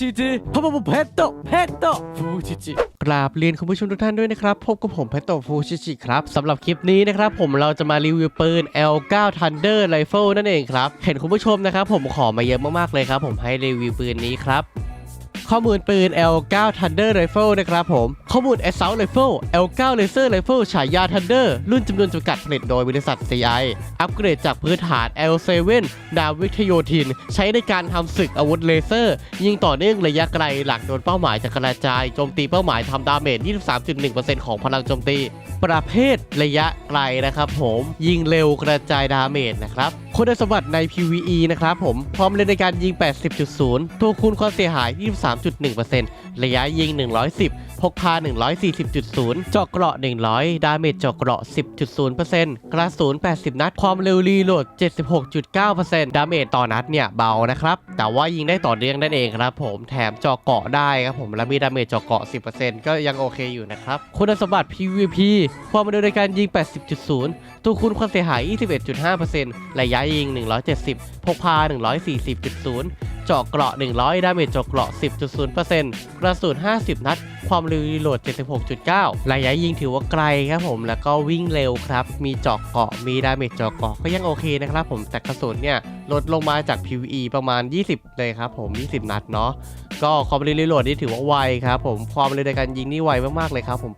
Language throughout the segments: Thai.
ชิจิพ่อผมเพตโตเพตโตฟูชิจิกราบเรียนคุณผู้ชมทุกท่านด้วยนะครับพบกับผมเพตโตฟูชิจิครับสำหรับคลิปนี้นะครับผมเราจะมารีวิวปืน L9 Thunder Rifle นั่นเองครับ เห็นคุณผู้ชมนะครับผมขอมาเยอะมากๆเลยครับ ผมให้รีวิวปืนนี้ครับ ข้อมูลปืน L9 Thunder Rifle นะครับผมข้อมูล Assault Rifle L9 Laser Rifle ฉายา Thunder รุ่นจำนวนจำกัดผลิตโดยบริษัท CI อัปเกรดจากพื้นฐาน L7 ดาวิทโยธิน ใช้ในการทำศึกอาวุธเลเซอร์ ยิงต่อเนื่องระยะไกลหลักโดนเป้าหมายจะกระจายโจมตีเป้าหมายทำดาเมจ 23.1%ของพลังโจมตี ประเภทระยะไกลนะครับผม ยิงเร็วกระจายดาเมจนะครับคุณสมบัติใน PVE นะครับผม พร้อมเลยในการยิง 80.0 ตัวคูณความเสียหาย 23.1%ระยะยิง 110 กพา 140.0 เจาะเกราะ 100 ดาเมจเจาะเกราะ 10.0%กระสุน 80 นัด ความเร็วรีโหลด 76.9%ดาเมจต่อนัดเนี่ยเบานะครับ แต่ว่ายิงได้ต่อเนื่องนั่นเองครับผมแถมเจาะเกราะได้ครับผมและมีดาเมจเจาะเกราะ 10%ก็ยังโอเคอยู่นะครับ คุณสมบัติ PVP ความเร็วในการยิง 80.0 ตัวคูณความเสียหาย 21.5%ระยะยิง 170 พกพา 140.0 เจาะเกราะ 100 ดาเมจเจาะเกราะ 10.0%กระสุน 50 นัด ความเร็วรีโหลด 76.9 ระยะยิงถือว่าไกลครับผม แล้วก็วิ่งเร็วครับ มีเจาะเกราะ มีดาเมจเจาะเกราะก็ยังโอเคนะครับผม แต่กระสุนเนี่ยลดลงมาจาก PVE ประมาณ 20 เลยครับผม 20 นัดเนาะ ก็ความเร็วรีโหลดนี่ถือว่าไวครับผมความเร็วในการยิงนี่ไวมากๆเลยครับผม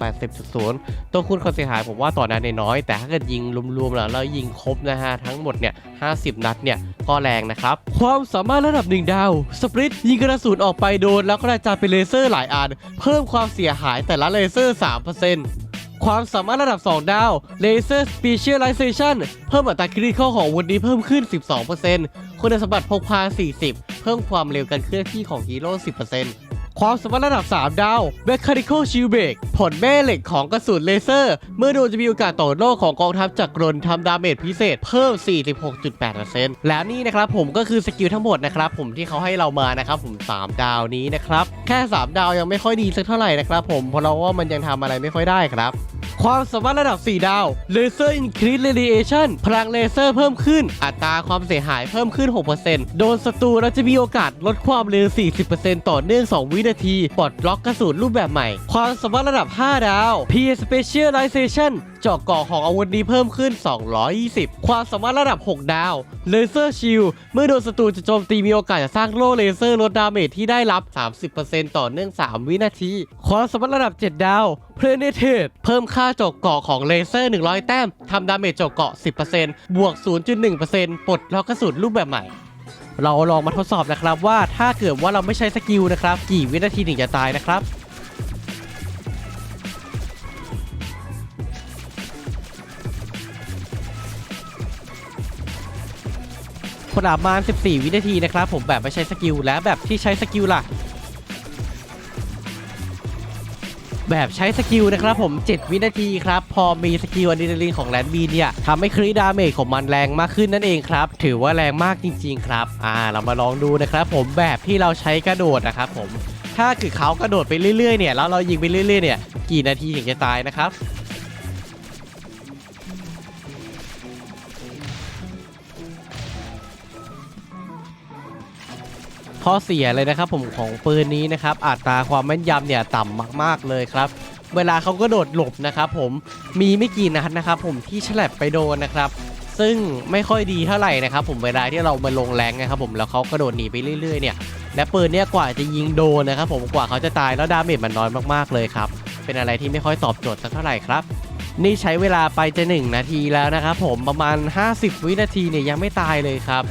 80.0 ตัวคูณความเสียหายผมว่าต่อนัดเนี่ยน้อย แต่ถ้าเกิดยิงรวมๆแล้วแล้วยิงครบนะฮะทั้งหมดเนี่ย 50 นัดเนี่ยก็แรงนะครับ ความสามารถระดับ1ดาวสปริตยิงกระสุนออกไปโดน แล้วกระจายเป็นเลเซอร์หลายอันเพิ่มความเสียหายแต่ละเลเซอร์ 3%ความสามารถระดับ 2 ดาว Laser Specialization เพิ่มอัตราคริติคอลของวุธนี้เพิ่มขึ้น 12% คุณสมบัติพกพา 40 เพิ่มความเร็วการเคลื่อนที่ของฮีโร่ 10%ความสามารถระดับ 3 ดาว Mechanical Shield Break ผลแม่เหล็กของกระสุนเลเซอร์ เมื่อโดนจะมีโอกาสต่อโลกของกองทัพจักรกลทำดาเมจพิเศษเพิ่ม 46.8%แล้วนี่นะครับผมก็คือสกิลทั้งหมดนะครับผมที่เขาให้เรามานะครับผม 3 ดาวนี้นะครับ แค่ 3 ดาวยังไม่ค่อยดีสักเท่าไหร่นะครับผมเพราะเราว่ามันยังทำอะไรไม่ค่อยได้ครับ ความสามารถระดับ 4 ดาว Laser Increase Radiation พลังเลเซอร์เพิ่มขึ้น อัตราความเสียหายเพิ่มขึ้น 6%โดนศัตรูเราจะมีโอกาสลดความเร็ว 40%ต่อเนื่อง 2 วินาที ปลดล็อกกระสุนรูปแบบใหม่ ความสามารถระดับ 5 ดาว P Specialization เจาะเกาะของอาวุธนี้เพิ่มขึ้น 220 ความสามารถระดับ 6 ดาว Laser Shield เมื่อโดนศัตรูจะโจมตีมีโอกาสจะสร้างโล่เลเซอร์ลดดาเมจที่ได้รับ 30%ต่อเนื่อง 3 วินาที ความสามารถระดับ 7 ดาว Penetrate เพิ่มค่าเจาะเกาะของเลเซอร์ 100 แต้มทำดาเมจเจาะเกาะ 10%บวก 0.1%ปลดล็อกกระสุนรูปแบบใหม่เราลองมาทดสอบนะครับว่าถ้าเกิดว่าเราไม่ใช้สกิลนะครับ กี่วินาทีถึงจะตายนะครับ ประมาณ 14 วินาทีนะครับผมแบบไม่ใช้สกิลและแบบที่ใช้สกิลล่ะแบบใช้สกิลนะครับผม 7 วินาทีครับ พอมีสกิลอะดรีนาลีนของแลนด์บีเนี่ยทำให้ครีดาเมจของมันแรงมากขึ้นนั่นเองครับ ถือว่าแรงมากจริง ๆ ครับ อ่า เรามาลองดูนะครับผมแบบที่เราใช้กระโดดนะครับผม ถ้าคือเขากระโดดไปเรื่อยๆเนี่ยแล้วเรายิงไปเรื่อยๆเนี่ยกี่นาทีถึงจะตายนะครับ ข้อเสียเลยนะครับผมของปืนนี้นะครับอัตราความแม่นยำเนี่ยต่ำมากๆเลยครับเวลาเขาก็โดดหลบนะครับผมมีไม่กี่นัดนะครับผมที่ฉลับไปโดนนะครับซึ่งไม่ค่อยดีเท่าไหร่นะครับผมเวลาที่เรามาลงแรงนะครับผมแล้วเขากระโดดหนีไปเรื่อยๆเนี่ยและปืนเนี่ยกว่าจะยิงโดนนะครับผมกว่าเขาจะตายแล้วดาเมจมันน้อยมากๆเลยครับเป็นอะไรที่ไม่ค่อยตอบโจทย์สักเท่าไหร่ครับนี่ใช้เวลาไปจะ1นาทีแล้วนะครับผมประมาณ 50 วินาทีเนี่ยยังไม่ตายเลยครับ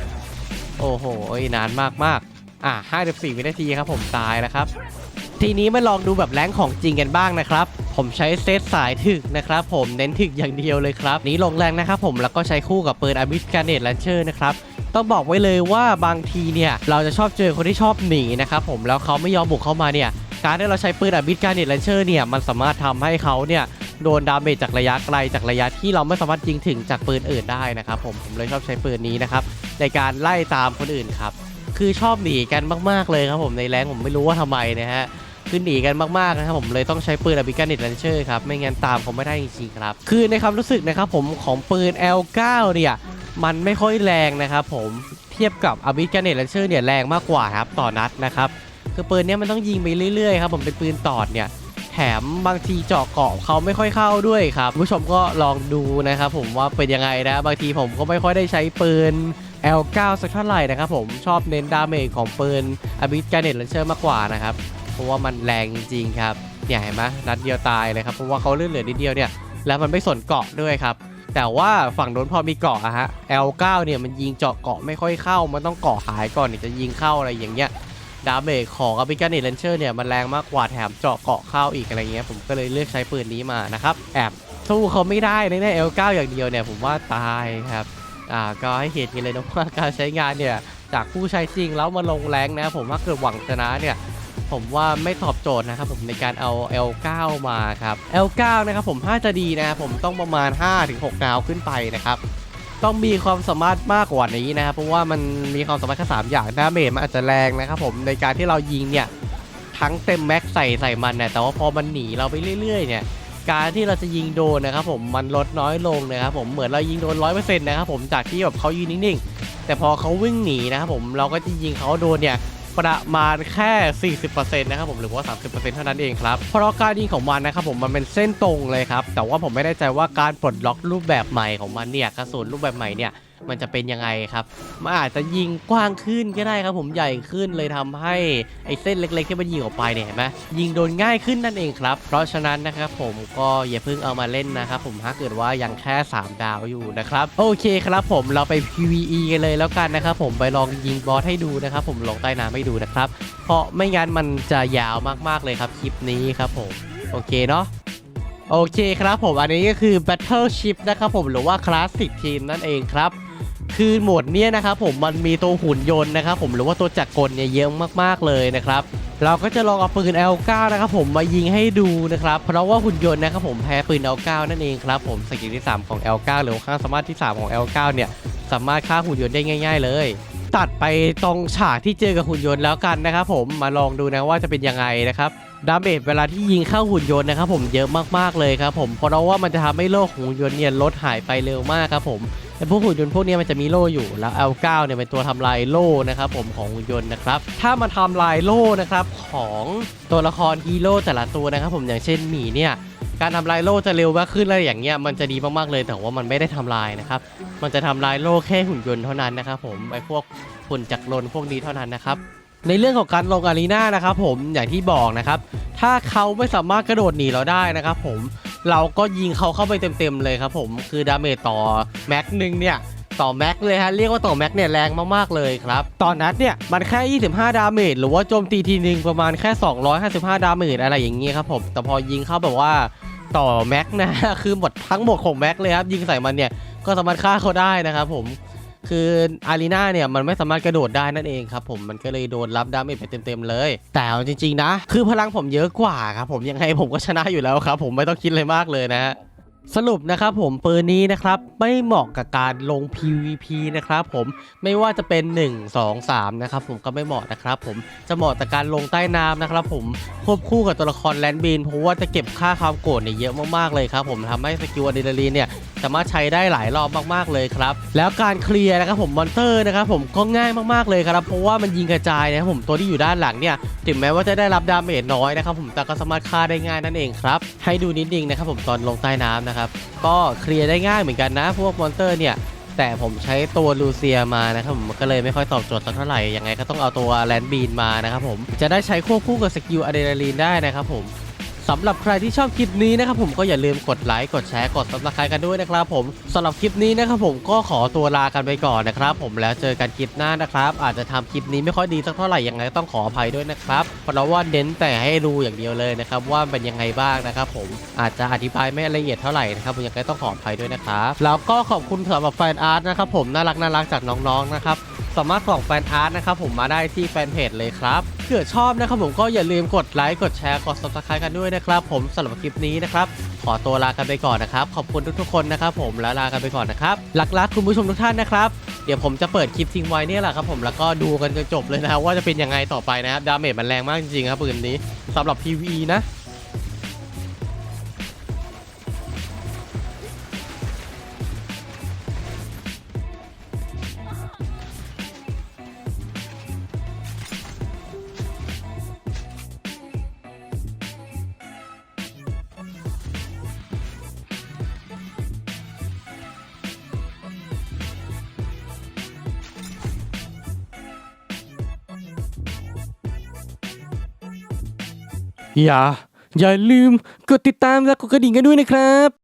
โอ้โหนานมากๆ อะ54 วินาทีครับผมตายแล้วครับ ทีนี้มาลองดูแบบแรงของจริงกันบ้างนะครับ ผมใช้เซตสายถึกนะครับผมเน้นถึกอย่างเดียวเลยครับ นี้ลงแรงนะครับผมแล้วก็ใช้คู่กับปืนอาบิสการเนตแลนเชอร์นะครับต้องบอกไว้เลยว่าบางทีเนี่ยเราจะชอบเจอคนที่ชอบหนีนะครับผมแล้วเขาไม่ยอมบุกเข้ามาเนี่ยการที่เราใช้ปืนอาบิสการเนตลันเชอร์เนี่ยมันสามารถทำให้เขาเนี่ยโดนดาเมจจากระยะไกลจากระยะที่เราไม่สามารถยิงถึงจากปืนอื่นได้นะครับผมผมเลยชอบใช้ปืนนี้นะครับในการไล่ตามคนอื่นครับ คือชอบหนีกันมากๆเลยครับผมในแรงผมไม่รู้ว่าทำไมนะฮะคือหนีกันมากๆนะครับผมเลยต้องใช้ปืนอ b ิกานิตแลนเชอร์ครับไม่งั้นตามเขาไม่ได้จริงๆครับ คือในความรู้สึกนะครับผมของปืน L9 เนี่ยมันไม่ค่อยแรงนะครับผมเทียบกับอ b ิกานิตแลนเชอร์เนี่ยแรงมากกว่าครับต่อนัดนะครับคือปืนเนี้ยมันต้องยิงไปเรื่อยๆครับผมเป็นปืนตอดเนี่ยแถมบางทีเจาะเกาะเขาไม่ค่อยเข้าด้วยครับผู้ชมก็ลองดูนะครับผมว่าเป็นยังไงนะบางทีผมก็ไม่ค่อยได้ใช้ปืน L9 สักเท่าไหร่นะครับผมชอบเน้นดาเมจของปืนอบิสการเน็ตเลนเชอร์มากกว่านะครับ เพราะว่ามันแรงจริงๆครับเนี่ยเห็นไหมนัดเดียวตายเลยครับ เพราะว่าเขาเลื่อนเหลือนิดเดียวเนี่ย แล้วมันไม่สนเกาะด้วยครับ แต่ว่าฝั่งโน้นพอมีเกาะอะฮะ L9 เนี่ยมันยิงเจาะเกาะไม่ค่อยเข้า มันต้องเกาะหายก่อนถึงจะยิงเข้าอะไรอย่างเงี้ยดาเมจของอ p ิกา n น t เลนเชอร์เนี่ยมันแรงมากกว่าแถมเจาะเกาะเข้าอีกอะไรเงี้ยผมก็เลยเลือกใช้ปืนนี้มานะครับแอบสู้เขาไม่ได้ในใน L9 อย่างเดียวเนี่ยผมว่าตายครับ อ่าก็ให้เหตุกันเลยนะว่าการใช้งานเนี่ยจากผู้ใช้จริงแล้วมาลงแรงนะผมถ้าเกิดหวังชนะเนี่ยผมว่าไม่ตอบโจทย์นะครับผมในการเอา L9 มาครับ L9 นะครับผมถ้าจะดีนะผมต้องประมาณ 5-6 ดาวขึ้นไปนะครับต้องมีความสามารถมากกว่านี้นะครับเพราะว่ามันมีความสามารถแค่สามอย่างดาเมจมันอาจจะแรงนะครับผมในการที่เรายิงเนี่ยทั้งเต็มแม็กใส่ใส่มันเนี่ยแต่ว่าพอมันหนีเราไปเรื่อยๆเนี่ย การที่เราจะยิงโดนนะครับผมมันลดน้อยลงนะครับผมเหมือนเรายิงโดนร้อยเปอร์เซ็นต์นะครับผมจากที่แบบเขายืนนิ่งๆ แต่พอเขาวิ่งหนีนะครับผมเราก็จะยิงเขาโดนเนี่ยประมาณแค่ 40%นะครับผมหรือว่า 30%เท่านั้นเองครับเพราะการยิงของมันนะครับผมมันเป็นเส้นตรงเลยครับแต่ว่าผมไม่แน่ใจว่าการปลดล็อกรูปแบบใหม่ของมันเนี่ยกระสุนรูปแบบใหม่เนี่ย มันจะเป็นยังไงครับ มันอาจจะยิงกว้างขึ้นก็ได้ครับ ผมใหญ่ขึ้นเลยทำให้ไอ้เส้นเล็กๆที่มันยิงออกไปเนี่ยเห็นไหมยิงโดนง่ายขึ้นนั่นเองครับ เพราะฉะนั้นนะครับผมก็อย่าเพิ่งเอามาเล่นนะครับผมถ้าเกิดว่ายังแค่ 3 ดาวอยู่นะครับโอเคครับผมเราไป PVE กันเลยแล้วกันนะครับผมไปลองยิงบอสให้ดูนะครับผมลงใต้น้ำให้ดูนะครับเพราะไม่งั้นมันจะยาวมากๆเลยครับคลิปนี้ครับผมโอเคเนาะโอเคครับผมอันนี้ก็คือ Battleship นะครับผมหรือว่า Classic Team นั่นเองครับ คือโหมดเนี้ยนะครับผมมันมีตัวหุ่นยนต์นะครับผมหรือว่าตัวจักรกลเนี่ยเยอะมากๆเลยนะครับเราก็จะลองเอาปืน L9 นะครับผมมายิงให้ดูนะครับเพราะว่าหุ่นยนต์นะครับผมแพ้ปืน L9 นั่นเองครับผมสกิลที่ 3 ของ L9 หรือว่าความสามารถที่ 3 ของ L9 เนี่ยสามารถฆ่าหุ่นยนต์ได้ง่าย ๆ เลย ตัดไปตรงฉากที่เจอกับหุ่นยนต์แล้วกันนะครับผมมาลองดูนะว่าจะเป็นยังไงนะครับดาเมจเวลาที่ยิงเข้าหุ่นยนต์นะครับผมเยอะมากๆเลยครับผมเพราะว่ามันจะทำให้โลกของหุ่นยนต์เนี่ยลดหายไปเร็วมากครับผม ไอ้พวกหุ่นยนต์พวกนี้มันจะมีโล่อยู่แล้ว L9 เนี่ยเป็นตัวทำลายโล่นะครับผมของหุ่นยนต์นะครับถ้ามาทำลายโล่นะครับของตัวละครฮีโร่แต่ละตัวนะครับผมอย่างเช่นหมีเนี่ยการทำลายโล่จะเร็วมากขึ้นอะไรอย่างเงี้ยมันจะดีมากๆเลยแต่ว่ามันไม่ได้ทำลายนะครับมันจะทำลายโล่แค่หุ่นยนต์เท่านั้นนะครับผมไอ้พวกหุ่นจักรลนพวกนี้เท่านั้นนะครับ ในเรื่องของการลงอารีนานะครับผมอย่างที่บอกนะครับถ้าเขาไม่สามารถกระโดดหนีเราได้นะครับผมเราก็ยิงเขาเข้าไปเต็มๆเลยครับผมคือดาเมจต่อแม็กหนึ่งเนี่ยต่อแม็กเลยฮะเรียกว่าต่อแม็กเนี่ยแรงมากๆเลยครับตอนนั้นเนี่ยมันแค่ 25 ดาเมจหรือว่าโจมตีทีนึงประมาณแค่ 255 ดาเมจอะไรอย่างเงี้ยครับผมแต่พอยิงเข้าแบบว่าต่อแม็กนะคือหมดทั้งหมดของแม็กเลยครับยิงใส่มันเนี่ยก็สามารถฆ่าเขาได้นะครับผม คืออารีนาเนี่ยมันไม่สามารถกระโดดได้นั่นเองครับผมมันก็เลยโดนรับดาเมจไปเต็มๆเลย แต่จริงๆนะ คือพลังผมเยอะกว่าครับผมยังไงผมก็ชนะอยู่แล้วครับผมไม่ต้องคิดเลยมากเลยนะฮะ สรุปนะครับผมปืนนี้นะครับไม่เหมาะกับการลง PVP นะครับผมไม่ว่าจะเป็น 1 2 3นะครับผมก็ไม่เหมาะนะครับผมจะเหมาะแต่การลงใต้น้ำนะครับผมควบคู่กับตัวละครแลนด์บีนเพราะว่าจะเก็บค่าความโกรธเนี่ยเยอะมากๆเลยครับผมทำให้สกิลอะดรีนาลีนเนี่ยสามารถใช้ได้หลายรอบมากๆเลยครับแล้วการเคลียร์นะครับผมมอนเตอร์นะครับผมก็ง่ายมากๆเลยครับเพราะว่ามันยิงกระจายนะครับผมตัวที่อยู่ด้านหลังเนี่ย ถึงแม้ว่าจะได้รับดาเมจน้อยนะครับผมแต่ก็สามารถฆ่าได้ง่ายนั่นเองครับให้ดูนิดนึงนะครับผมตอนลงใต้น้ำนะครับก็เคลียร์ได้ง่ายเหมือนกันนะ พวกมอนเตอร์เนี่ยแต่ผมใช้ตัวลูเซียมานะครับผมก็เลยไม่ค่อยตอบโจทย์สักเท่าไหร่ยังไงก็ต้องเอาตัวแลนด์บีนมานะครับผมจะได้ใช้ควบคู่กับสกิลอะดรีนาลีนได้นะครับผม สำหรับใครที่ชอบคลิปนี้นะครับผมก็อย่าลืมกดไลค์กดแชร์กด subscribe กันด้วยนะครับผมสำหรับคลิปนี้นะครับผมก็ขอตัวลากันไปก่อนนะครับผมแล้วเจอกันคลิปหน้านะครับ อาจจะทำคลิปนี้ไม่ค่อยดีสักเท่าไหร่ยังไงต้องขออภัยด้วยนะครับเพราะว่าเน้นแต่ให้ดูอย่างเดียวเลยนะครับว่าเป็นยังไงบ้างนะครับผมอาจจะอธิบายไม่ละเอียดเท่าไหร่นะครับผมยังไงต้องขออภัยด้วยนะครับแล้วก็ขอบคุณสำหรับแฟนอาร์ตนะครับผมน่ารักน่ารักจากน้องๆนะครับสามารถส่งแฟนอาร์ตนะครับผมมาได้ที่แฟนเพจเลยครับ เกิดชอบนะครับผมก็อย่าลืมกดไลค์กดแชร์กด subscribe กันด้วยนะครับ ผมสำหรับคลิปนี้นะครับ ขอตัวลากันไปก่อนนะครับ ขอบคุณทุกๆคนนะครับ ผมแล้วลากันไปก่อนนะครับรักๆคุณผู้ชมทุกท่านนะครับเดี๋ยวผมจะเปิดคลิปทิ้งไว้เนี่ยแหละครับผมแล้วก็ดูกันจนจบเลยนะว่าจะเป็นยังไงต่อไปนะครับดาเมจมันแรงมากจริงๆครับปืนนี้สำหรับ PVE นะ อย่า อย่าลืมกดติดตามและกดกระดิ่งกันด้วยนะครับ